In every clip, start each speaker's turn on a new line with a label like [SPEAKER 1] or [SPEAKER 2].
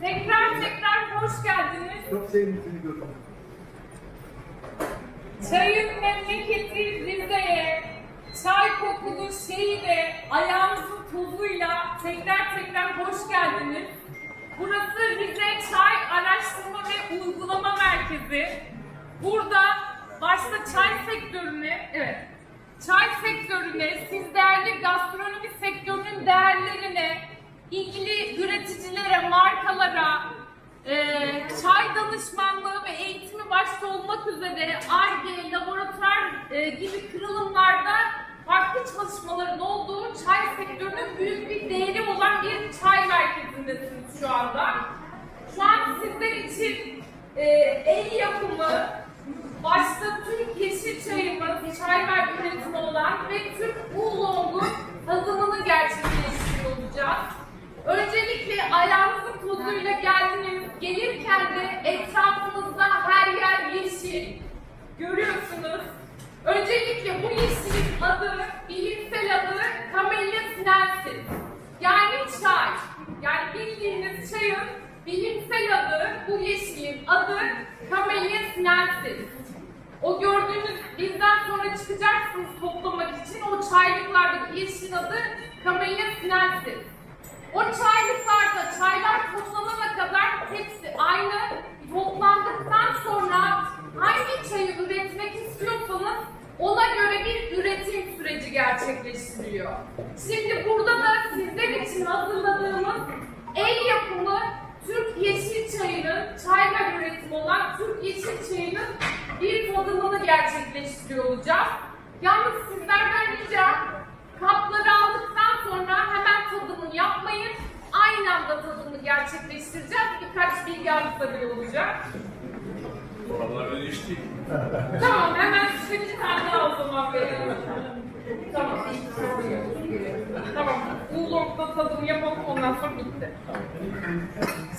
[SPEAKER 1] Tekrar tekrar hoş geldiniz.
[SPEAKER 2] Çok sevdim seni gördüm.
[SPEAKER 1] Çayın memleketi Rize'ye, çay kokulu şehire, ayağınızın tozuyla tekrar tekrar hoş geldiniz. Burası Rize Çay Araştırma ve Uygulama Merkezi. Burada başta çay sektörüne, evet, çay sektörüne, siz değerli gastronomi sektörünün değerlerine, ilgili üreticilere, markalara, e, çay danışmanlığı ve eğitimi başta olmak üzere ARGE, laboratuvar e, gibi kırılımlarda farklı çalışmaların olduğu çay sektörünün büyük bir değeri olan bir çay merkezindesiniz şu anda. Şu an sizler için e, el yapımı, başta Türk Yeşil Çayımız, çaylar üretimi olan ve Türk Oolong'un tadımını gerçekleştiriyor olacağız. Öncelikle ayağınızın tozuyla geldiniz. Gelirken de etrafınızda her yer yeşil. Görüyorsunuz. Öncelikle bu yeşilin adı, bilimsel adı Camellia sinensis. Yani çay. Yani bildiğiniz çayın bilimsel adı, bu yeşilin adı Camellia sinensis. O gördüğünüz bizden sonra çıkacaksınız toplamak için o çaylıklardaki yeşilin adı Camellia sinensis. O çaylıklarda çaylar toplanana kadar hepsi aynı. Toplandıktan sonra hangi çayı üretmek istiyorsanız ona göre bir üretim süreci gerçekleştiriliyor. Şimdi burada da sizler için hazırladığımız el yapımı Türk Yeşil Çayı'nın çaylar üretimi olan Türk Yeşil Çayı'nın bir tadımını gerçekleştiriyor olacağız. Yalnız sizlerden ricam Kapları aldıktan sonra hemen tadımını yapmayın. Aynı anda tadımını gerçekleştireceğiz. Birkaç bilgi aldıkları olacak.
[SPEAKER 3] Oralar değişti.
[SPEAKER 1] Tamam hemen size bir tane daha o zaman verelim. Tamam. Tamam. Oolong'da tadımı yapalım ondan sonra bitti.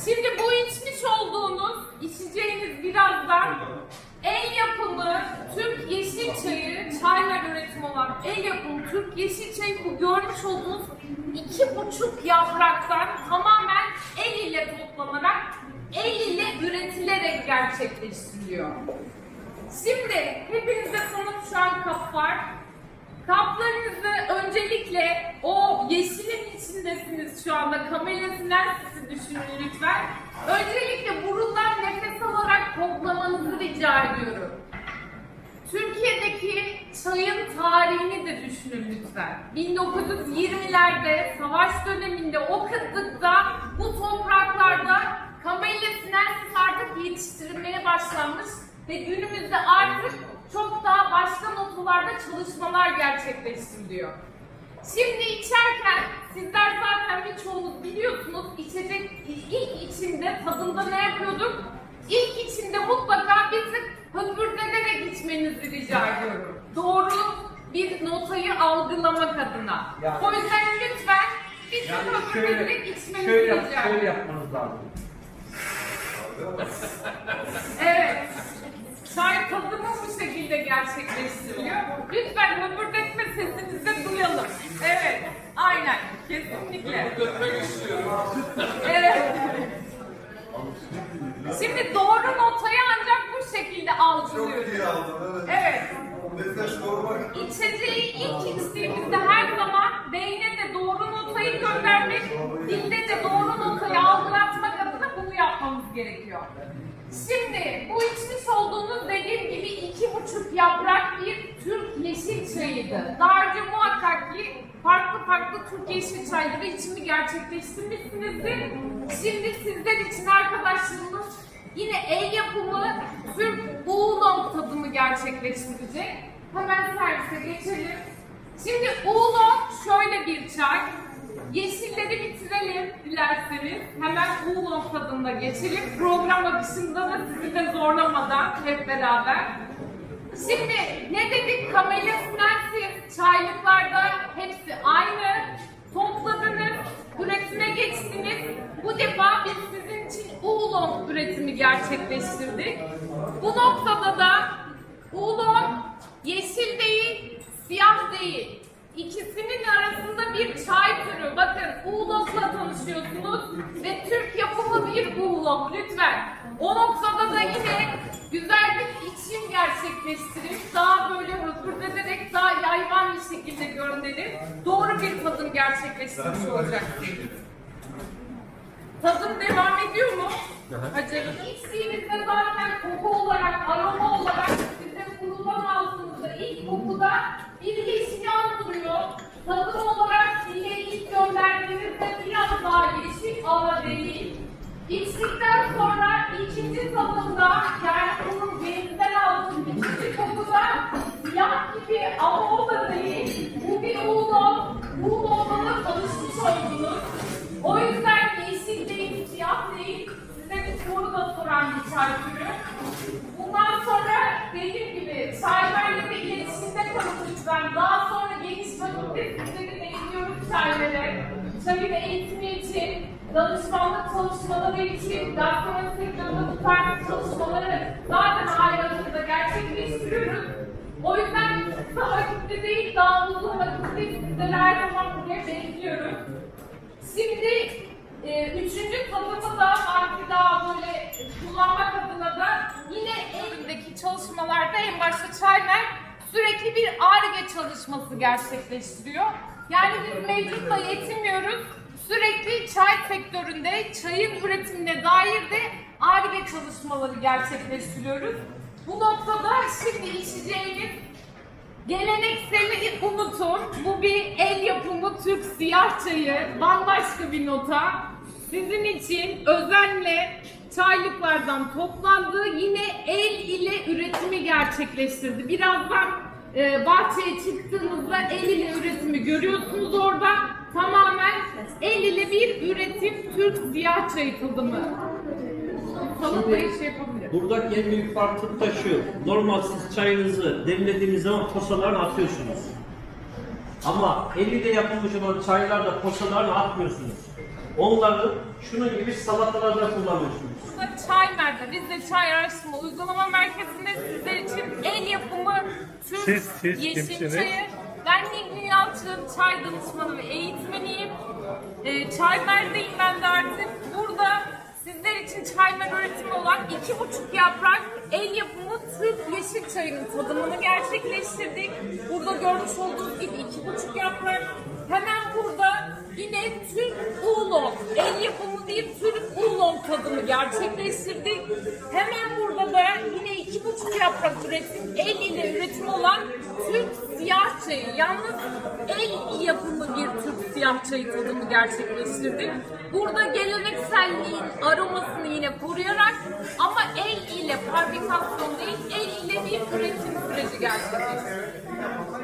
[SPEAKER 1] Şimdi bu içmiş olduğunuz, içeceğiniz birazdan el yapımı Türk yeşil çayı, çaylar üretimi olan el yapımı Türk yeşil çayı bu görmüş olduğunuz iki buçuk yapraktan tamamen el ile toplanarak, el ile üretilerek gerçekleştiriliyor. Şimdi hepinizde sanırım şu an kap var. Kaplarınızı öncelikle o yeşilin içindesiniz şu anda. Kamerasından sizi düşünün lütfen. Öncelikle burundan nefes alarak koklamanızı rica ediyorum. Türkiye'deki çayın tarihini de düşünün lütfen. 1920'lerde savaş döneminde o kıtlıkta bu topraklarda Camellia sinensis artık yetiştirilmeye başlanmış ve günümüzde artık çok daha başka noktalarda çalışmalar gerçekleştiriliyor. Şimdi içerken sizler zaten birçoğunuz biliyorsunuz içecek ilk içinde tadında ne yapıyorduk? İlk içinde mutlaka bir tık höpürdenerek içmenizi rica ediyorum. Doğru bir notayı algılamak adına.
[SPEAKER 2] Yani-
[SPEAKER 1] o yüzden lütfen bir
[SPEAKER 2] Yani
[SPEAKER 1] höpürdenerek içmenizi
[SPEAKER 2] şöyle,
[SPEAKER 1] rica ediyorum.
[SPEAKER 2] şöyle yapmanız lazım.
[SPEAKER 1] Evet. Çay tadımı bu şekilde gerçekleştiriliyor. Lütfen höpürdetme sesinizi de duyalım. Evet. Aynen. Kesinlikle.
[SPEAKER 3] Dökmek istiyorum.
[SPEAKER 1] Evet. Şimdi doğru notayı şekilde
[SPEAKER 4] Çok iyi aldın evet.
[SPEAKER 1] Evet.
[SPEAKER 4] Doğurmak.
[SPEAKER 1] İçeceği ilk içtiğimizde her zaman beyne de doğru notayı göndermek, dilde de doğru notayı algılatmak adına bunu yapmamız gerekiyor. Şimdi bu içmiş olduğunuz dediğim gibi iki buçuk yaprak bir Türk yeşil çayıydı. Daha önce muhakkak ki farklı farklı Türk yeşil çayları içimi gerçekleştirmişsinizdir. Şimdi sizler için arkadaşlarımız yine el yapımı Türk Oolong tadımı gerçekleştirecek. Hemen servise geçelim. Şimdi Oolong şöyle bir çay. Yeşilleri bitirelim dilerseniz. Hemen Oolong tadında geçelim. Program akışında da sizi de zorlamadan hep beraber. Şimdi ne dedik? Camellia sinensis çaylıklarda hepsi aynı. Topladınız, üretime geçtiniz. Bu defa biz üretimi gerçekleştirdik. Bu noktada da oolong yeşil değil, siyah değil. İkisinin arasında bir çay türü. Bakın oolong'la tanışıyorsunuz ve Türk yapımı bir oolong lütfen. O noktada da yine güzel bir içim gerçekleştirip daha böyle höpürt ederek daha yayvan bir şekilde gönderip doğru bir tadım gerçekleştirmiş olacaksınız. Tadım devam ediyor mu? Acaba içtiğinizde zaten koku olarak, aroma olarak size kurulan altınızda ilk kokuda bir yeşil andırıyor. Tadım olarak yine ilk gönderdiğinizde biraz daha yeşil ala değil. İçtikten sonra ikinci tadımda çayları. Çayın eğitimi için, danışmanlık çalışmaları için, daha sonra sektörde bu tarz çalışmaları zaten aylarında gerçekleştiriyoruz. O yüzden kısa vakitte değil, daha uzun vakitte sizleri her zaman buraya bekliyoruz. Şimdi e, üçüncü tadımı da artık daha böyle kullanmak adına da yine evindeki çalışmalarda en başta Çaymer sürekli bir ARGE çalışması gerçekleştiriyor. Yani biz mevcutla yetinmiyoruz. Sürekli çay sektöründe çayın üretimine dair de ARGE çalışmaları gerçekleştiriyoruz. Bu noktada şimdi içeceğimiz Gelenekseli unutun. Bu bir el yapımı Türk siyah çayı. Bambaşka bir nota. Sizin için özenle çaylıklardan toplandı. Yine el ile üretimi gerçekleştirdi. Birazdan e, bahçeye çıktığınızda el ile üretimi görüyorsunuz orada. Tamamen el ile bir üretim Türk siyah çayı tadımı. Salatayı şey.
[SPEAKER 2] Buradaki en büyük farklılık da şu. Normal siz çayınızı demlediğiniz zaman posalarını atıyorsunuz. Ama elle yapılmış olan çaylarda posalarını atmıyorsunuz. Onları şunun gibi salatalarda kullanıyorsunuz.
[SPEAKER 1] Burada Çaymer'de, Rize Çay Araştırma Uygulama Merkezi'nde sizler için el yapımı Türk
[SPEAKER 5] Siz- siz
[SPEAKER 1] yeşil
[SPEAKER 5] kimsiniz?
[SPEAKER 1] çayı. Ben Nilgün Yalçın, çay danışmanı ve eğitmeniyim. Ee, Çaymer'deyim ben de artık. Burada sizler için Çaymer üretimi olan iki buçuk yaprak el yapımı Türk yeşil çayının tadımını gerçekleştirdik. Burada görmüş olduğunuz gibi iki buçuk yaprak. Hemen burada yine Türk Oolong, el yapımı bir Türk Oolong tadımı gerçekleştirdik. Hemen burada da yine iki buçuk yaprak üretim, el ile üretim olan Türk siyah çayı. Yalnız el yapımı bir Türk siyah çayı tadımı gerçekleştirdik. Burada gelenekselliğin aromasını yine koruyarak ama el ile fabrikasyon değil, el ile bir üretim süreci gerçekleştirdik.